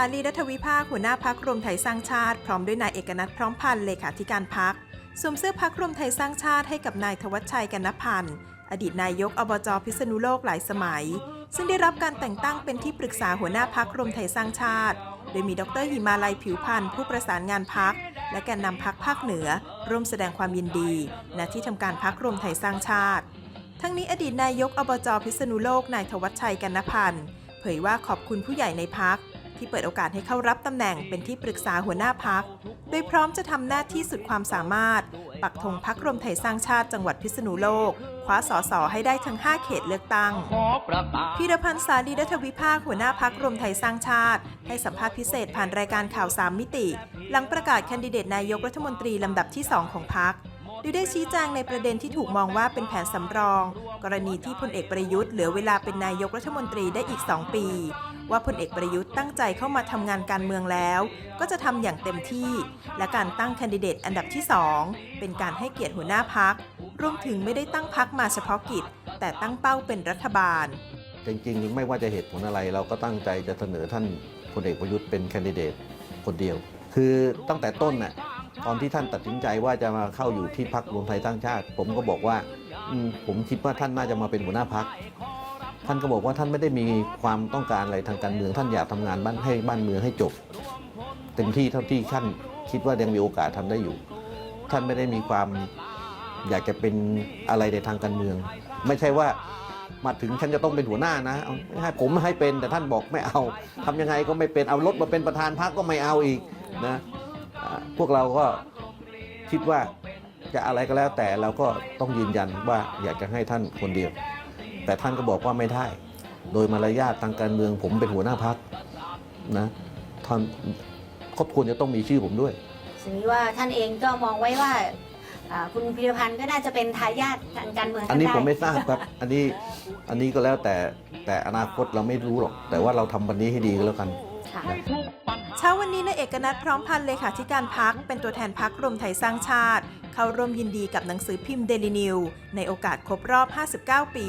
าลีรัฐวิภาคหัวหน้าพักรวมไทยสร้างชาติ พร้อมด้วยนายเอกนัทพร้อมพันธ์เลขาธิการพักสวมเสื้อพักรวมไทยสร้างชาติให้กับนายธวัชชัยกันนพันธ์อดีตนายกอบจพิษณุโลกหลายสมัย ซึ่งได้รับการแต่งตั้งเป็นที่ปรึกษาหัวหน้าพักรวมไทยสร้างชาติ โดยมีดรหิมาลัยผิวพันธ์ผู้ประสานงานพักและแกนนำพักภาคเหนือ ร่วมแสดงความยินดีณที่ทำการพักรวมไทยสร้างชาติ ทั้งนี้อดีตนายกอบจพิษณุโลกนายธวัชชัยกันนพันธ์เผยว่าขอบคุณผู้ใหญ่ในพัก ที่เปิดโอกาสให้เข้ารับตำแหน่งเป็นที่ปรึกษาหัวหน้าพัก โดยพร้อมจะทำหน้าที่สุดความสามารถ ปักธงพักรวมไทยสร้างชาติจังหวัดพิษณุโลก คว้าสอสอให้ได้ทั้ง 5 เขตเลือกตั้งพีรพันธ์สาลีรัฐวิภาคหัวหน้าพักรวมไทยสร้างชาติ ให้สัมภาษณ์พิเศษผ่านรายการข่าวสามมิติ หลังประกาศแคนดิเดตนายกรัฐมนตรีลำดับที่ 2 ของพัก โดยได้ชี้แจงในประเด็นที่ถูกมองว่าเป็นแผนสำรอง กรณีที่พลเอกประยุทธ์เหลือเวลาเป็นนายกรัฐมนตรีได้อีก 2 ปี ว่าพลเอกประยุทธ์ตั้งใจเข้ามาทำงานการเมืองแล้ว ก็จะทำอย่างเต็มที่ และการตั้งแคนดิเดตอันดับที่ 2 เป็นการให้เกียรติหัวหน้าพักรวมถึงไม่ได้ตั้งพักมาเฉพาะกิจ แต่ตั้งเป้าเป็นรัฐบาล จริงๆ ไม่ว่าจะเหตุผลอะไรเราก็ตั้งใจจะเสนอท่านพลเอกประยุทธ์เป็นแคนดิเดตคนเดียว คือตั้งแต่ต้นน่ะ ตอนที่ท่านตัดสินใจว่าจะมาเข้าอยู่ที่พักรวมไทยสร้างชาติ ผมก็บอกว่าผมคิดว่าท่านน่าจะมาเป็นหัวหน้าพักท่านก็บอกว่าท่านไม่ได้มีความต้องการอะไรทางการเมือง ท่านอยากทำงานบ้านให้บ้านเมืองให้จบเต็มที่เท่าที่ท่านคิดว่ายังมีโอกาสทำได้อยู่ ท่านไม่ได้มีความอยากจะเป็นอะไรในทางการเมือง ไม่ใช่ว่ามาถึงฉันจะต้องเป็นหัวหน้านะให้ผมให้เป็นแต่ท่านบอกไม่เอาทำยังไงก็ไม่เป็นเอารถมาเป็นประธานพรรคก็ไม่เอาอีกนะ พวกเราก็คิดว่าจะอะไรก็แล้วแต่เราก็ต้องยืนยันว่าอยากจะให้ท่านคนเดียว แต่ท่านก็บอกว่าไม่ได้ โดยมารยาททางการเมืองผมเป็นหัวหน้าพรรคนะท่านก็ควรจะต้องมีชื่อผมด้วยสิ่งนี้ว่าท่านเองก็มองไว้ว่าอ่าคุณพิรพันธ์ก็น่าจะเป็นทายาททางการเมืองอันนี้ท่าผมได้ไม่ทราบครับ อันนี้อันนี้ก็แล้วแต่แต่อนาคตเราไม่รู้หรอก แต่ว่าเราทำวันนี้ให้ดีก็แล้วกันค่ะ เช้าวันนี้นายเอกนัทพร้อมพันธ์เลขาธิการพักเป็นตัวแทนพักรวมไทยสร้างชาติ เข้าร่วมยินดีกับหนังสือพิมพ์เดลินิวในโอกาสครบรอบ 59 ปี